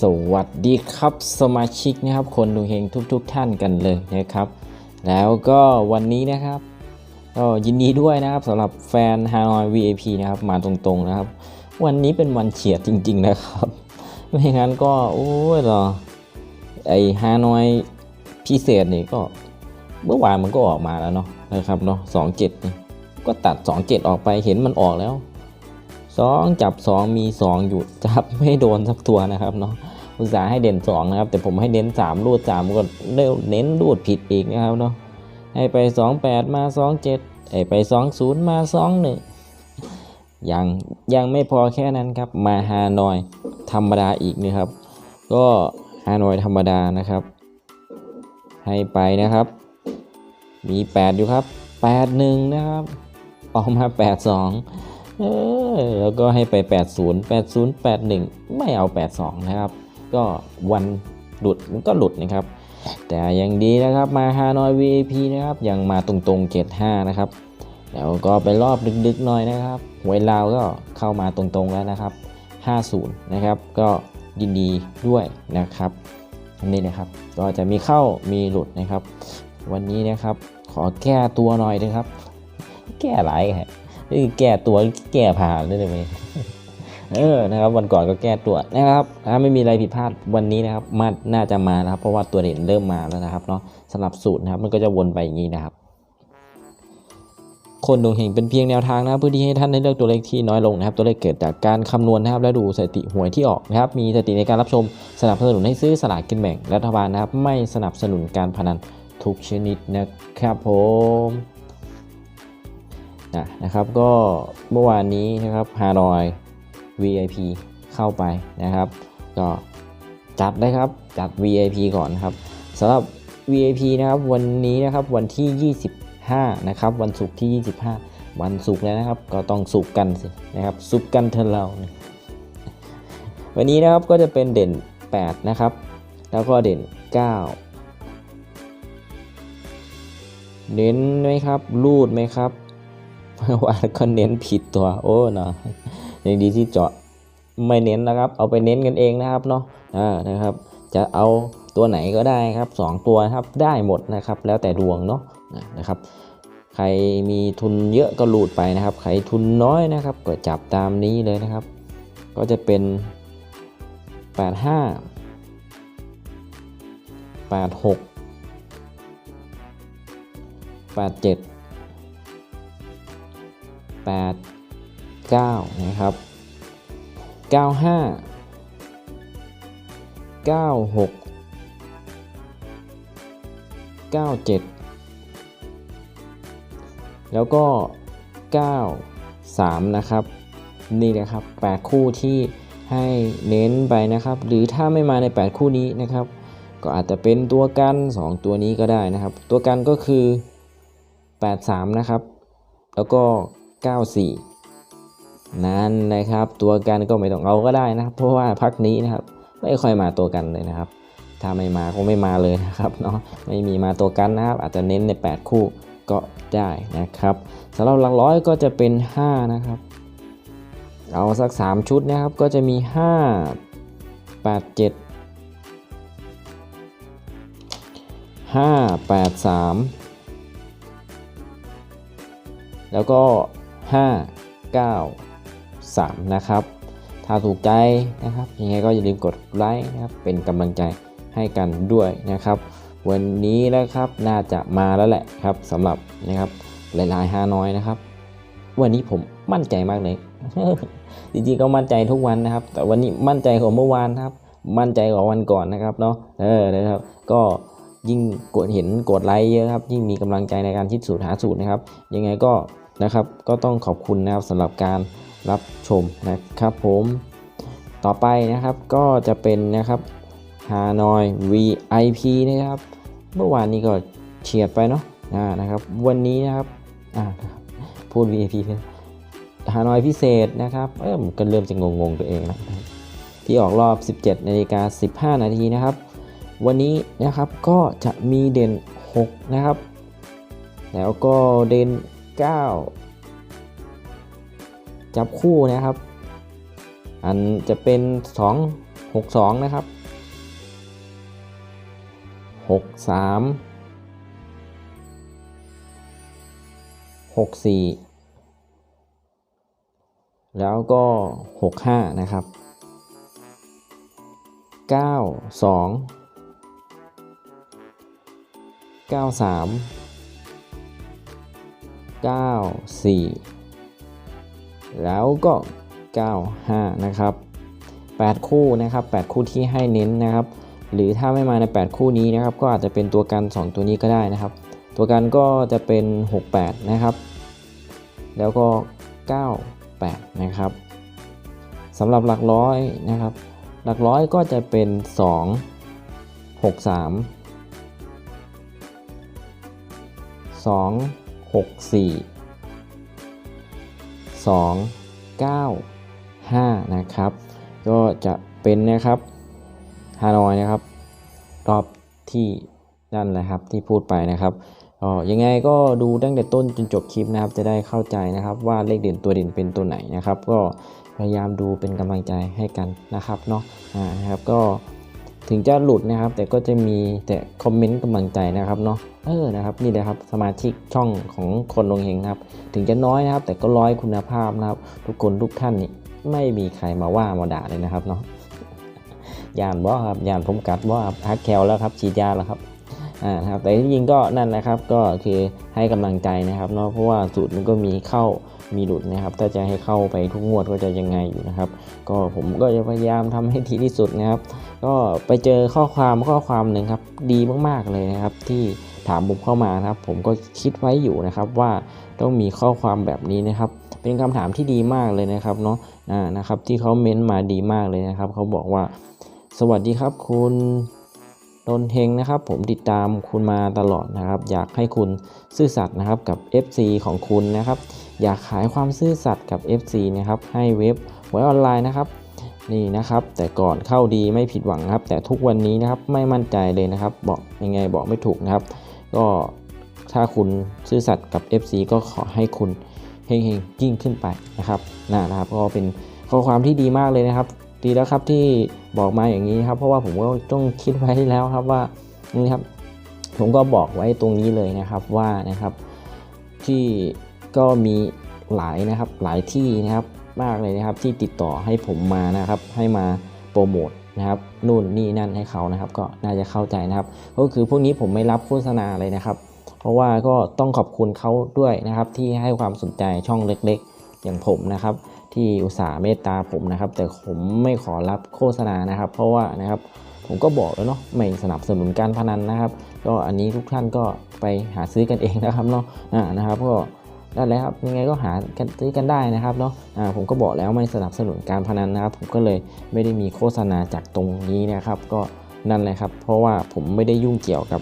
สวัสดีครับสมาชิกนะครับ คนดูเฮงทุกๆทท่านกันเลยนะครับ แล้วก็วันนี้นะครับก็ยินดีด้วยนะครับสำหรับแฟน Hanoi VIP นะครับมาตรงๆนะครับ วันนี้เป็นวันเฉียดจริง ๆ นะครับ ไม่งั้นก็ โอ้ยเหรอไอฮานอย พิเศษนี่ก็เมื่อวานมันก็ออกมาแล้วเนาะนะครับเนาะสองเจ็ดนี่ก็ตัดสองเจ็ดออกไปเห็นมันออกแล้วสองจับสองมีสองอยู่จับไม่โดนสักตัวนะครับเนาะอุตส่าห์ให้เด่นสองนะครับ แต่ผมให้เน้นสามรูดสามก็เน้นรูดผิดอีกนะครับเนาะให้ไปสองแปดมาสองเจ็ดให้ไปสองศูนย์มาสองหนึ่งยังยังไม่พอแค่นั้นครับมาฮานอยธรรมดาอีกนะครับ ก็ฮานอยธรรมดานะครับ ให้ไปนะครับ มี 8 อยู่ครับ 8 1 นะครับ ออกมา 8 2 เออแล้วก็ให้ไป 80 80 81 ไม่เอา 82 นะครับ ก็วันหลุดมันก็หลุดนะครับ แต่ยังดีนะครับมาฮานอย VIP นะครับยังมาตรงๆ75นะครับแล้วก็ไปรอบดึกๆหน่อยนะครับหวยลาวก็เข้ามาตรงๆแล้วนะครับ 50 นะครับ ก็ยินดีด้วยนะครับ นี่นะครับ ก็จะมีเข้ามีหลุดนะครับ วันนี้นะครับ ขอแก้ตัวหน่อยนะครับ แก้หลายแฮะนี่แก้ตัวแก้ผ่านได้ไหมเออนะครับ วันก่อนก็แก้ตัวนะครับถ้าไม่มีอะไรผิดพลาดวันนี้นะครับมาน่าจะมานะครับ เพราะว่าตัวเด่นเริ่มมาแล้วนะครับเนาะสำหรับสูตรนะครับ มันก็จะวนไปอย่างนี้นะครับ คนดวงเฮงเป็นเพียงแนวทางนะครับเพื่อที่ให้ท่านได้เลือกตัวเลขที่น้อยลงนะครับ ตัวเลขเกิดจากการคำนวณนะครับและดูสถิติหวยที่ออกนะครับมีสถิติในการรับชมสนับสนุนให้ซื้อสลากกินแบ่งรัฐบาลนะครับไม่สนับสนุนการพนันทุกชนิดนะครับผมนะนะครับก็เมื่อวานนี้นะครับฮานอย VIP เข้าไปนะครับ ก็จัดได้ครับจัด VIP ก่อนนครับสำหรับ VIP นะครับวันนี้นะครับวันที่ 25 นะครับ วันศุกร์ที่ 25 วันศุกร์แล้วนะครับ ก็ต้องสุกกันสินะครับสุกกันเถอะเรา วันนี้นะครับก็จะเป็นเด่น 8 นะครับ แล้วก็เด่น 9 เน้นไหมครับรูดไหมครับเมื่อวานก็เน้นผิดตัวโอ้เนาะยังดีที่เจาะไม่เน้นนะครับ เอาไปเน้นกันเองนะครับเนาะอ่านะครับ จะเอาตัวไหนก็ได้ครับสองตัวครับได้หมดนะครับ แล้วแต่ดวงเนาะ นะครับ ใครมีทุนเยอะก็หลุดไปนะครับ ใครทุนน้อยนะครับก็จับตามนี้เลยนะครับ ก็จะเป็น 85 86 87 89 นะครับ 95 96 97 แล้วก็ 93 นะครับ นี่นะครับ 8 คู่ที่ให้เน้นไปนะครับ หรือถ้าไม่มาใน 8 คู่นี้นะครับ ก็อาจจะเป็นตัวกัน 2 ตัวนี้ก็ได้นะครับ ตัวกันก็คือ 83 นะครับ แล้วก็ 94 นั่นนะครับ ตัวกันก็ไม่ต้องเอาก็ได้นะครับ เพราะว่าพักนี้นะครับ ไม่ค่อยมาตัวกันเลยนะครับ ถ้าไม่มาก็ไม่มาเลยนะครับเนาะไม่มีมาตัวกันนะครับ อาจจะเน้นใน 8 คู่ ก็ได้นะครับสำหรับหลักร้อยก็จะเป็น 5 นะครับเอาสัก 3 ชุดนะครับก็จะมี 5 8 7 5 8 3 แล้วก็ 5 9 3 นะครับ ถ้าถูกใจนะครับยังไงก็อย่าลืมกดไลค์นะครับเป็นกำลังใจให้กันด้วยนะครับ วันนี้นะครับน่าจะมาแล้วแหละครับสำหรับนะครับหลายๆฮานอยนะครับ วันนี้ผมมั่นใจมากเลย จริงๆก็มั่นใจทุกวันนะครับ แต่วันนี้มั่นใจกว่าเมื่อวานครับ มั่นใจกว่าวันก่อนนะครับเนาะเออนะครับ ก็ยิ่งกดเห็นกดไลค์เยอะครับ ยิ่งมีกำลังใจในการคิดสูตรหาสูตรนะครับ ยังไงก็นะครับก็ต้องขอบคุณนะครับสำหรับการรับชมนะครับผม ต่อไปนะครับก็จะเป็นนะครับ ฮานอย VIP นะครับ เมื่อวานนี้ก็เฉียดไปเนาะนะครับ วันนี้นะครับพูด VIP เลยฮานอยพิเศษนะครับเออผมก็เริ่มจะงงๆตัวเองนะที่ออกรอบ 17นาฬิกา15 นาทีนะครับ วันนี้นะครับก็จะมีเด่น 6 นะครับ แล้วก็เด่น 9 จับคู่นะครับ อันจะเป็น 2 6 2 นะครับ 6 3 6 4แล้วก็6 5นะครับ9 2 9 3 9 4แล้วก็95นะครับ8คู่นะครับ8คู่ที่ให้เน้นนะครับ หรือถ้าไม่มาใน 8 คู่นี้นะครับก็อาจจะเป็นตัวกัน 2 ตัวนี้ก็ได้นะครับ ตัวกันก็จะเป็น 68 นะครับ แล้วก็ 98 นะครับสำหรับหลักร้อยนะครับ หลักร้อยก็จะเป็น 2 6 3 2 6 4 2 9 5 นะครับ ก็จะเป็นนะครับ ฮานอยนะครับ รอบที่นั่นแหละครับที่พูดไปนะครับก็ยังไงก็ดูตั้งแต่ต้นจนจบคลิปนะครับ จะได้เข้าใจนะครับว่าเลขเด่นตัวเด่นเป็นตัวไหนนะครับ ก็พยายามดูเป็นกำลังใจให้กันนะครับเนาะอ่านะครับก็ถึงจะหลุดนะครับ แต่ก็จะมีแต่คอมเมนต์กำลังใจนะครับเนาะเออนะครับนี่แหละครับสมาชิกช่องของคนลงเฮงนะครับ ถึงจะน้อยนะครับ แต่ก็ร้อยคุณภาพนะครับ ทุกคนทุกท่านนี่ไม่มีใครมาว่ามาด่าเลยนะครับเนาะ ยานบ่ครับยานผมกัดบ่ครับฮักแคลแล้วครับฉีดยาแล้วครับอ่าครับแต่ที่จริงก็นั่นแหละครับก็คือให้กำลังใจนะครับเนาะเพราะว่าสูตรมันก็มีเข้ามีหลุดนะครับ ถ้าจะให้เข้าไปทุกงวดก็จะยังไงอยู่นะครับ ก็ผมก็จะพยายามทำให้ดีที่สุดนะครับ ก็ไปเจอข้อความข้อความหนึ่งครับ ดีมากๆเลยนะครับ ที่ถามผมเข้ามานะครับ ผมก็คิดไว้อยู่นะครับว่าต้องมีข้อความแบบนี้นะครับ เป็นคำถามที่ดีมากเลยนะครับเนาะอ่านะครับ ที่เขาเม้นมาดีมากเลยนะครับเขาบอกว่า สวัสดีครับคุณนนเฮงนะครับผมติดตามคุณมาตลอดนะครับ อยากให้คุณซื่อสัตย์นะครับกับ FC ของคุณนะครับ อยากขายความซื่อสัตย์กับ FC นะครับให้เว็บไว้ออนไลน์นะครับนี่นะครับ แต่ก่อนเข้าดีไม่ผิดหวังครับ แต่ทุกวันนี้นะครับไม่มั่นใจเลยนะครับ บอกยังไงบอกไม่ถูกนะครับ ก็ถ้าคุณซื่อสัตย์กับ FC ก็ขอให้คุณเฮงๆยิ่งขึ้นไปนะครับนะนะครับก็เป็นข้อความที่ดีมากเลยนะครับ ดีแล้วครับที่บอกมาอย่างนี้ครับ เพราะว่าผมก็ต้องคิดไว้แล้วครับว่านี่ครับ ผมก็บอกไว้ตรงนี้เลยนะครับว่านะครับ ที่ก็มีหลายนะครับหลายที่นะครับมากเลยนะครับ ที่ติดต่อให้ผมมานะครับ ให้มาโปรโมทนะครับนู่นนี่นั่นให้เขานะครับ ก็น่าจะเข้าใจนะครับ ก็คือพวกนี้ผมไม่รับโฆษณาเลยนะครับ เพราะว่าก็ต้องขอบคุณเขาด้วยนะครับ ที่ให้ความสนใจช่องเล็กๆ อย่างผมนะครับ ที่อุตส่าห์เมตตาผมนะครับ แต่ผมไม่ขอรับโฆษณานะครับ เพราะว่านะครับผมก็บอกแล้วเนาะไม่สนับสนุนการพนันนะครับ ก็อันนี้ทุกท่านก็ไปหาซื้อกันเองนะครับเนาะอ่านะครับก็ได้แล้วครับยังไงก็หากันซื้อกันได้นะครับเนาะผมก็บอกแล้วไม่สนับสนุนการพนันนะครับ ผมก็เลยไม่ได้มีโฆษณาจากตรงนี้นะครับ ก็นั่นแหละครับ เพราะว่าผมไม่ได้ยุ่งเกี่ยวกับ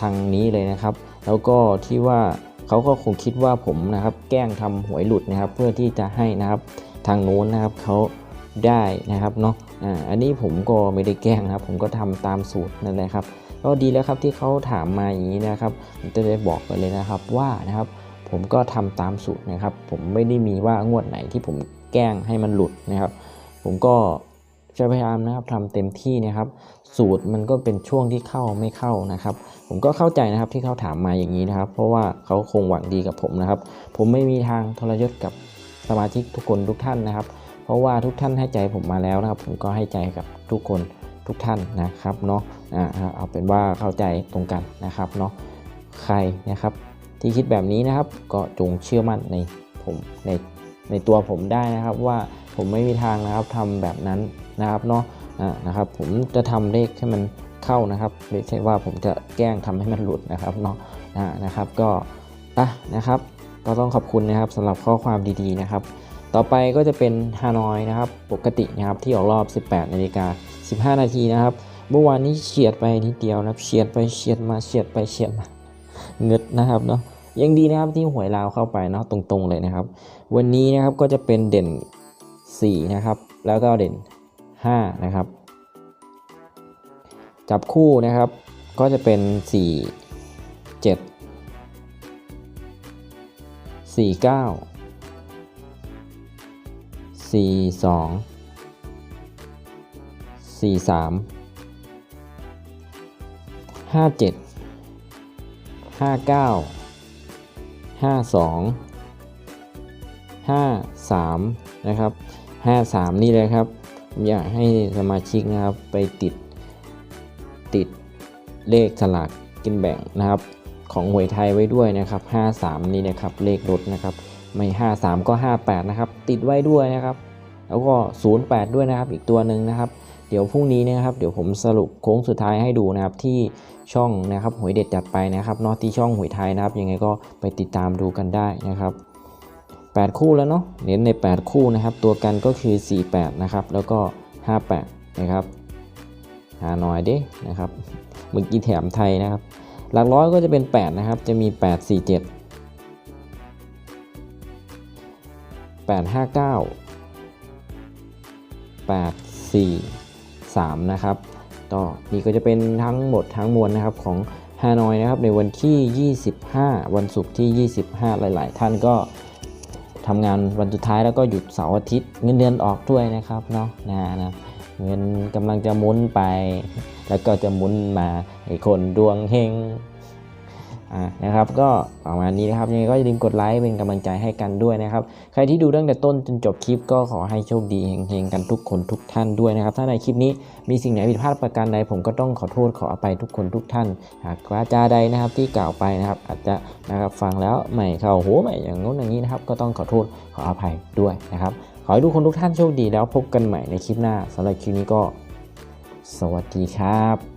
ทางนี้เลยนะครับ แล้วก็ที่ว่า เขาก็คงคิดว่าผมนะครับแกล้งทำหวยหลุดนะครับ เพื่อที่จะให้นะครับทางโน้นนะครับเขาได้นะครับเนาะอ่าอันนี้ผมก็ไม่ได้แกล้งนะครับ ผมก็ทำตามสูตรนั่นแหละครับก็ดีแล้วครับที่เขาถามมาอย่างนี้นะครับผมจะได้บอกไปเลยนะครับว่านะครับ ผมก็ทำตามสูตรนะครับ ผมไม่ได้มีว่างวดไหนที่ผมแกล้งให้มันหลุดนะครับ ผมก็ จะพยายามนะครับทำเต็มที่นะครับ สูตรมันก็เป็นช่วงที่เข้าไม่เข้านะครับ ผมก็เข้าใจนะครับที่เขาถามมาอย่างนี้นะครับ เพราะว่าเขาคงหวังดีกับผมนะครับ ผมไม่มีทางทรยศกับสมาชิกทุกคนทุกท่านนะครับ เพราะว่าทุกท่านให้ใจผมมาแล้วนะครับ ผมก็ให้ใจกับทุกคนทุกท่านนะครับเนาะอ่าเอาเป็นว่าเข้าใจตรงกันนะครับเนาะใครนะครับ ที่คิดแบบนี้นะครับ ก็จงเชื่อมั่นในผมในในตัวผมได้นะครับว่าผมไม่มีทางนะครับทำแบบนั้น นะครับเนาะอ่านะครับผมจะทำเลขให้มันเข้านะครับไม่ใช่ว่าผมจะแกล้งทำให้มันหลุดนะครับเนาะอ่านะครับก็อะนะครับ ก็ต้องขอบคุณนะครับสำหรับข้อความดีๆนะครับ ต่อไปก็จะเป็นฮานอยนะครับปกตินะครับที่ออกรอบ 18นาฬิกา15 นาทีนะครับเมื่อวานนี้เฉียดไปนิดเดียวนะเฉียดไปเฉียดมาเฉียดไปเฉียดมาเงึดนะครับเนาะยังดีนะครับที่หวยลาวเข้าไปเนาะตรงๆเลยนะครับ วันนี้นะครับก็จะเป็นเด่น4นะครับแล้วก็เด่น 5 นะครับ จับคู่นะครับก็จะเป็น4เจ็ดสี่เก้าสี่สองสี่สามห้าเจ็ดห้าเก้าห้าสองห้าสามนะครับห้าสามนี่เลยครับ ผมอยากให้สมาชิกนะครับไปติดติดเลขสลากกินแบ่งนะครับ ของหวยไทยไว้ด้วยนะครับ 53 นี่นะครับเลขรถนะครับไม่ 53 ก็ 58 นะครับ ติดไว้ด้วยนะครับ แล้วก็ 08 ด้วยนะครับ อีกตัวหนึ่งนะครับ เดี๋ยวพรุ่งนี้นะครับ เดี๋ยวผมสรุปโค้งสุดท้ายให้ดูนะครับที่ช่องนะครับหวยเด็ดจัดไปนะครับนอะที่ช่องหวยไทยนะครับ ยังไงก็ไปติดตามดูกันได้นะครับ 8 คู่แล้วเนาะเน้นใน 8 คู่นะครับ ตัวกันก็คือ 48 นะครับ แล้วก็ 58 นะครับ หาหน่อยดินะครับเมื่อกี้แถมไทยนะครับ หลักร้อยก็จะเป็น 8 นะครับ จะมี 8 4 7 8 5 9 8 4 3 นะครับต่อนี่ก็จะเป็นทั้งหมดทั้งมวลนะครับของฮานอยนะครับในวันที่ 25 วันศุกร์ที่ 25 หลาย ๆ ท่านก็ ทำงานวันสุดท้ายแล้วก็หยุดเสาร์อาทิตย์ เงินเดือนออกด้วยนะครับเนาะนะนะเงินกำลังจะมุนไป แล้วก็จะมุนมาไอ้คนดวงเฮง อ่านะครับก็ประมาณนี้นะครับยังไงก็อย่าลืมกดไลค์เป็นกำลังใจให้กันด้วยนะครับ ใครที่ดูตั้งแต่ต้นจนจบคลิปก็ขอให้โชคดีเฮงๆกันทุกคนทุกท่านด้วยนะครับ ถ้าในคลิปนี้มีสิ่งไหนผิดพลาดประการใดผมก็ต้องขอโทษขออภัยทุกคนทุกท่าน หากว่าจาใดนะครับที่กล่าวไปนะครับ อาจจะนะครับฟังแล้วไม่เข้าหูไม่อย่างงู้นอย่างนี้นะครับก็ต้องขอโทษขออภัยด้วยนะครับ ขอให้ทุกคนทุกท่านโชคดีแล้วพบกันใหม่ในคลิปหน้าสำหรับคลิปนี้ก็ สวัสดีครับ